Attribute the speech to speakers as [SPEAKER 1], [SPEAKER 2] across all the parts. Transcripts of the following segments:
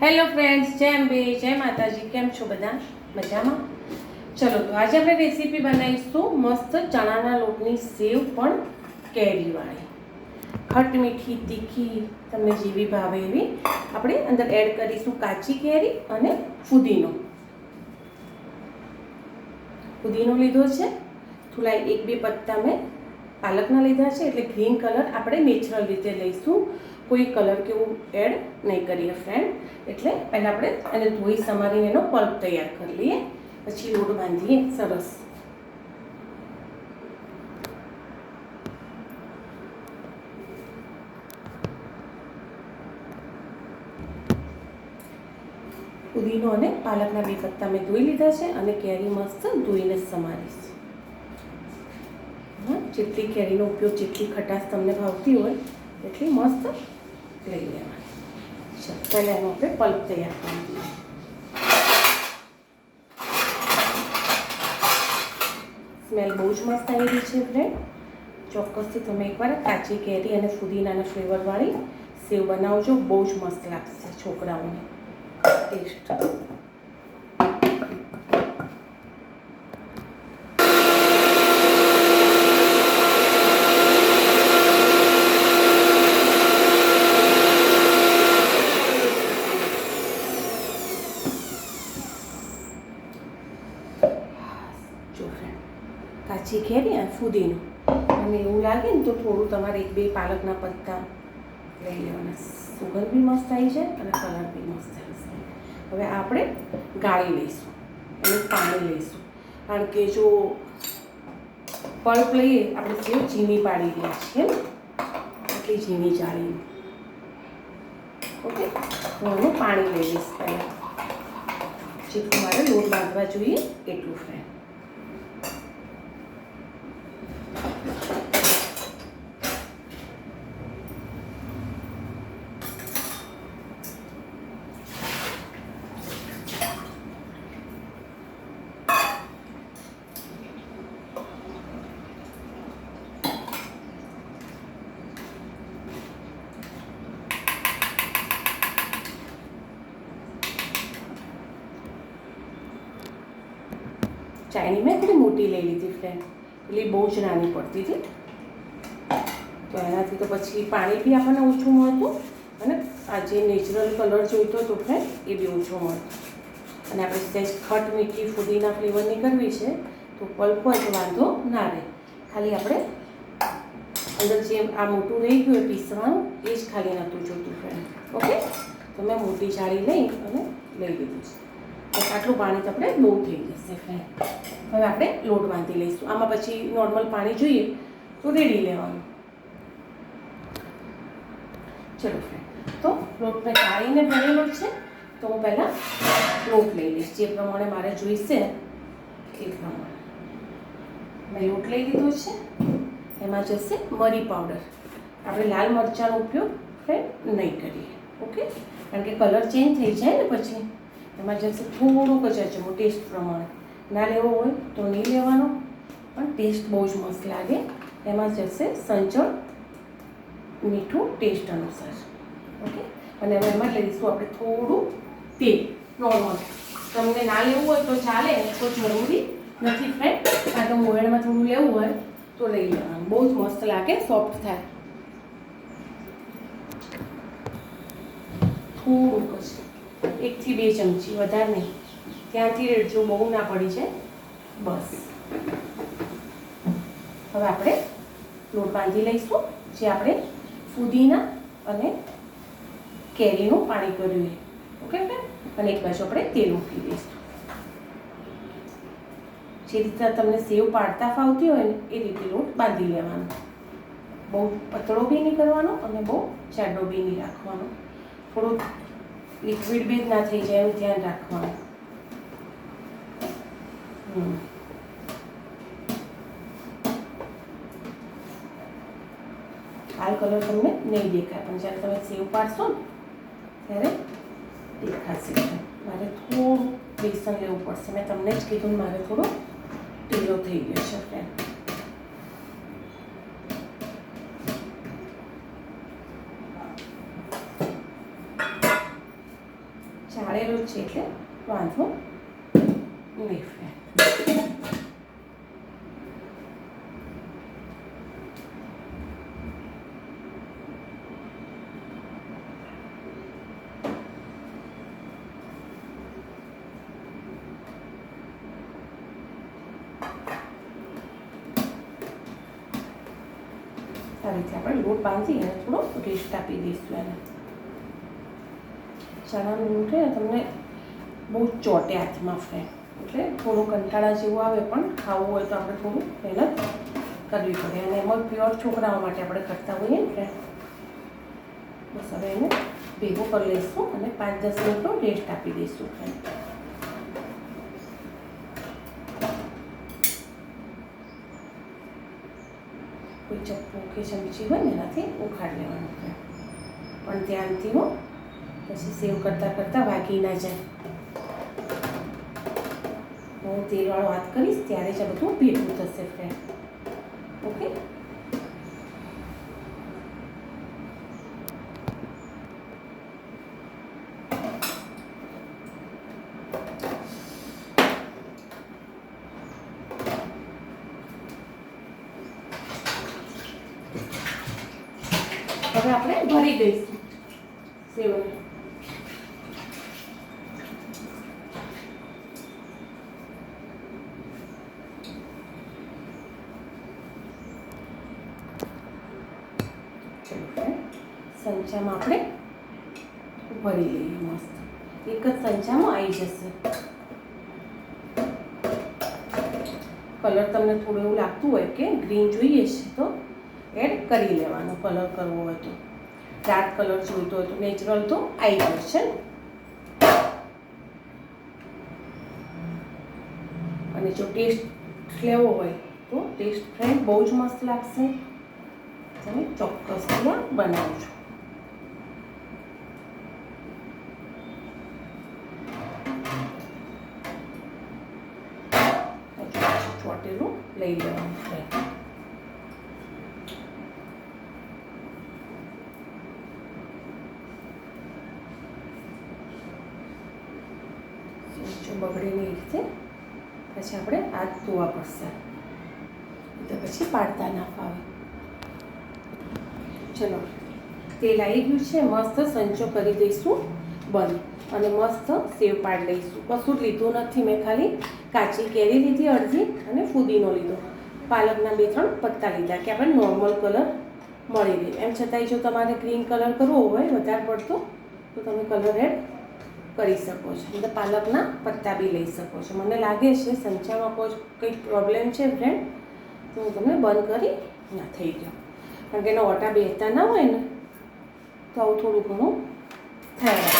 [SPEAKER 1] Hello friends જય અંબે, જય માતાજી, કેમ છો બધા? મજામાં? ચલો, તો આજે આપણે રેસીપી બનાવીશું મસ્ત ચણાના લોટની સેવ પણ કેરીવાળી ખટ મીઠી, તીખી, તમને જેવી ભાવે એવી આપણે અંદર એડ કરીશું કાચી કેરી અને ફુદીનો. ફુદીનો લીધો છે. થોડા એક બે પત્તા મેં પાલકના લીધા છે, એટલે ગ્રીન કલર આપણે નેચરલ રીતે લઈશું. કોઈ કલર કે એવું એડ નહીં કરીએ ફ્રેન્ડ એટલે પહેલાં આપણે એને ધોઈ સમારીને એનો પલ્પ તૈયાર કરી લઈએ. પછી લોટ બાંધીએ, સરસ. પુદીનો અને પાલકના બે પત્તા મેં ધોઈ લીધા છે અને કેરી મસ્ત ધોઈને સમારીશ. જેટલી કેરીનો ઉપયોગ, જેટલી ખટાશ તમને ભાવતી હોય, એટલી મસ્ત લઈ લેવાની પહેલાં એનો આપણે પલ્પ તૈયાર કરી દઈએ સ્મેલ બહુ જ મસ્ત આવી રહી છે ફ્રેન્ડ ચોક્કસથી તમે એકવાર કાચી કેરી અને ફુદીનાના ફ્લેવરવાળી સેવ બનાવજો. બહુ જ મસ્ત લાગશે છોકરાઓને. ટેસ્ટ જો ફ્રેન્ડ અને ફુદીનો અને એવું લાગે ને તો થોડું તમારે એક બે પાલકના પત્તા લઈ લેવાના. સુગંધ બી મસ્ત આવી છે અને કલર બી મસ્ત આવશે હવે આપણે ગાળી લઈશું. અને પાણી લઈશું. કારણ કે જો પલ્પ લઈએ, આપણે જે ઝીણી પાડી રહ્યા છીએ ને? એટલી ઝીણી જાળીને. ઓકે હું પાણી લઈ લઈશ પહેલાં. જેટલું મારે લોટ બાંધવા જોઈએ, એટલું ફ્રેન્ડ ચાયની મેં થોડી મોટી લઈ લીધી ફ્રેન્ડ એટલે બહુ જ નાની પડતી હતી. તો એનાથી તો પછી પાણી બી આપણને ઓછું મળતું અને આ જે નેચરલ કલર જોઈતો હતો ફ્રેન્ડ એ બી ઓછો મળતો. અને આપણે સહેજ ખટ મીઠી ફુદીના ફ્લેવરની કરવી છે, તો પલ્પ હોય વાંધો ના રહે. ખાલી આપણે અંદર જે આ મોટું રહી ગયું એ પીસવાનું, એ જ ખાલી નહોતું જોતું ફ્રેન્ડ ઓકે તો મેં મોટી જાળી લઈ અને લઈ લીધું છે. આટલું પાણી તો આપણે બહુ થઈ જશે. ફ્રેન્ડ હવે આપણે લોટ બાંધી લઈશું. આમાં પછી નોર્મલ પાણી જોઈએ તો રેડી લેવાનું. ચલો ફ્રેન્ડ તો લોટ મેં કાઢીને ભરેલો છે. તો હું પહેલાં લોટ લઈ લઈશ. જે પ્રમાણે મારે જોઈશે એ પ્રમાણે. મેં લોટ લઈ લીધો છે. એમાં જશે મરી પાવડર આપણે લાલ મરચાંનો ઉપયોગ ફ્રેન્ડ નહીં કરીએ. ઓકે? કારણ કે કલર ચેન્જ થઈ જાય ને પછી. એમાં જશે થોડુંક જ અજમો ટેસ્ટ પ્રમાણે. ના લેવો હોય તો નહીં લેવાનો, પણ ટેસ્ટ બહુ જ મસ્ત લાગે. એમાં જશે સંચળ મીઠું ટેસ્ટ અનુસાર. ઓકે અને હવે એમાં લઈશું આપણે થોડું તેલ નોર્મલ તમને ના લેવું હોય તો ચાલે તો જરૂરી નથી ફ્રેન્ડ કાં તો મોહેણમાં થોડું લેવું હોય તો લઈ લેવાનું. બહુ જ મસ્ત લાગે સોફ્ટ થાય. થોડુંક જ. એકથી બે ચમચી, વધારે નહીં. ત્યાંથી રેડજો, બહુ ના પડી છે બસ. હવે આપણે લોટ બાંધી લઈશું, જે આપણે ફુદીના અને કેરીનું પાણી કર્યું ઓકે અને એક બાજુ આપણે તેલ મૂકી દઈશું જે રીતે તમને સેવ પાડતા ફાવતી હોય ને, એ રીતે લોટ બાંધી લેવાનો. બહુ પતળો બી નહીં કરવાનો અને બહુ જાડો બી નહીં રાખવાનો. થોડું લિક્વિડ બી ના થઈ જાય એનું ધ્યાન રાખવાનું. આ કલર તમને નહીં દેખાય, પણ જ્યારે તમે સેવ પાડશો ને, ત્યારે દેખાશે. મારે થોડું બેસન લેવું પડશે. મેં તમને જ કીધું મારે થોડો ઢીલો થઈ ગયો છે ફ્રેન્ડ પાડેલું જ છે એટલે વાંધો નહીં ફ્રેન્ડ આ રીતે આપણે લોટ બાંધી અને થોડો રેસ્ટ આપી દઈશું એને ચણાનો લોટ ને તમને બહુ ચોટે હાથમાં ફ્રેન્ડ એટલે થોડું કંટાળા જેવું આવે પણ ખાવું હોય તો આપણે થોડું મહેનત કરવી પડે. અને એમાં પ્યોર છોકરાઓ માટે આપણે કરતા હોઈએ ને બસ હવે એને ભેગો કરી લઈશું અને પાંચ દસ મિનિટનો રેસ્ટ આપી દઈશું ફ્રેન્ડ કોઈ ચપ્પુ કે ચમચી હોય ને, એનાથી ઉખાડ લેવાનું પણ ધ્યાનથી હો. પછી સેવ કરતાં કરતાં વાગી ના જાય. હું તેલવાળો હાથ કરીશ ત્યારે જ બધું ભેગું થશે ફ્રેન્ડ ઓકે હવે આપણે ભરી દઈશું સેવને. Friend, સંચામાં આપણે ભરી લઈએ મસ્ત. એક જ સંચામાં આવી જશે. કલર તમને થોડું એવું લાગતું હોય કે ગ્રીન જોઈએ છે તો એડ કરી લેવાનો કલર કરવો હોય તો. ડાર્ક કલર જોઈતો હોય તો નેચરલ તો આવી જશે અને જો ટેસ્ટ લેવો હોય તો ટેસ્ટ ફ્રેન્ડ બહુ જ મસ્ત લાગશે. તમે ચોક્કસ બનાવજો. ચોટેલું લઈ લેવાનું છે. બગડે રીતે પછી આપણે હાથ ધોવા પડશે. તો પછી પાડતા ના ફાવે. ચલો. તેલ આવી ગયું છે, મસ્ત સંચો કરી દઈશું, બંધ. અને મસ્ત સેવ પાડી લઈશું. કશું લીધું નથી મેં ખાલી કાચી કેરી લીધી, અડધી, અને ફુદીનો લીધો. પાલકના બે ત્રણ પત્તા લીધા, કે આપણે નોર્મલ કલર મળી રહે. એમ છતાંય જો તમારે ગ્રીન કલર કરવો હોય, વધારે પડતો, તો તમે કલર એડ કરી શકો છો. એટલે પાલકના પત્તા બી લઈ શકો છો. મને લાગે છે સંચામાં કોઈ કંઈક પ્રોબ્લેમ છે ફ્રેન્ડ તો હું તમને બંધ કરી ના થઈ ગયો કારણ કે એના ઓટા બેસતા ના હોય ને, તો આવું થોડું ઘણું થાય.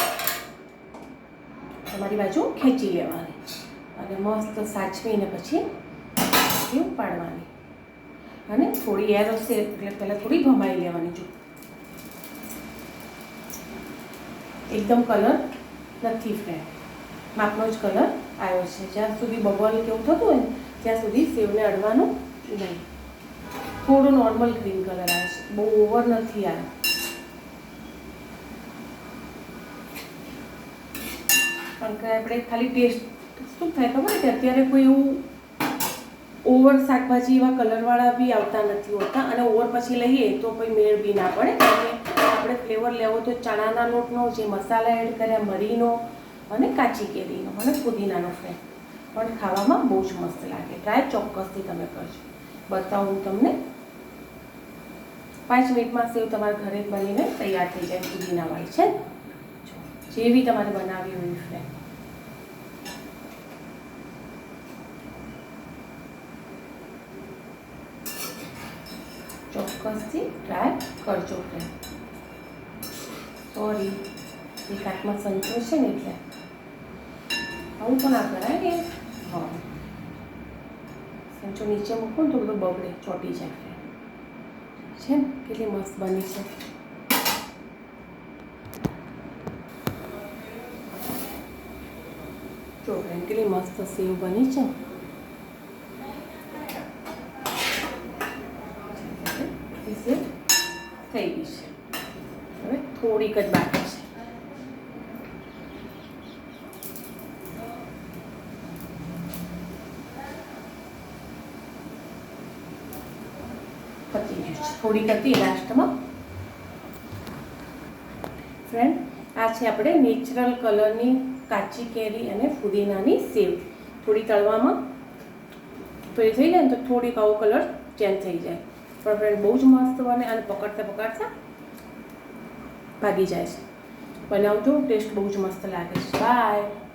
[SPEAKER 1] તમારી બાજુ ખેંચી લેવાની. અને મસ્ત સાચવીને પછી એવું પાડવાની અને થોડી એર હશે એટલે પહેલાં થોડી ભમાઈ લેવાની, જો. એકદમ કલર નથી ફ્રેન્ડ માપનો જ કલર આવ્યો છે. જ્યાં સુધી બબલ કેવું થતું હોય ત્યાં સુધી સેવને અડવાનું નહીં. થોડો નોર્મલ ગ્રીન કલર આવે છે. બહુ ઓવર નથી આવ્યો પણ આપણે ખાલી ટેસ્ટ શું થાય ખબર કે અત્યારે કોઈ એવું ઓવર શાકભાજી એવા કલરવાળા બી આવતા નથી હોતા. અને ઓવર પછી લઈએ તો કોઈ મેળ બી ના પડે. કારણ આપણે ફ્લેવર લેવો તો ચણાના લોટનો, જે મસાલા એડ કર્યા, મરીનો અને કાચી કેરીનો અને પુદીનાનો ફ્રેન્ડ પણ ખાવામાં બહુ જ મસ્ત લાગે. ટ્રાય ચોક્કસથી તમે કરજો. બતાવું તમને. પાંચ મિનિટમાં સેવ તમારા ઘરે બનીને તૈયાર થઈ જાય પુદીનાવાળી છે? જો, જેવી તમારે બનાવી હોય ફ્રેન્ડ ચોક્કસથી ટ્રાય કરજો ફ્રેન્ડ સોરી એક હાથમાં સંતોષ છે ને એટલે. આવું પણ આ કરાય કે? હા. સંચો નીચે મૂકો ને તો બગડે ચોટી જાય છે? ને કેટલી મસ્ત બની છે. જો કેટલી મસ્ત સેવ બની છે. થઈ ગઈ છે. હવે થોડીક જ બાકી છે પતી ગયું છે થોડીક હતી લાસ્ટમાં ફ્રેન્ડ આ છે આપણે નેચરલ કલરની કાચી કેરી અને ફુદીનાની સેવ. થોડી તળવામાં. તો થઈ જાય ને તો થોડીક આવો કલર ચેન્જ થઈ જાય. પણ ફ્રેન્ડ બહુ જ મસ્ત બને અને પકડતા પકડતા ભાગી જાય છે. બનાવજો ટેસ્ટ બહુ જ મસ્ત લાગે છે. બાય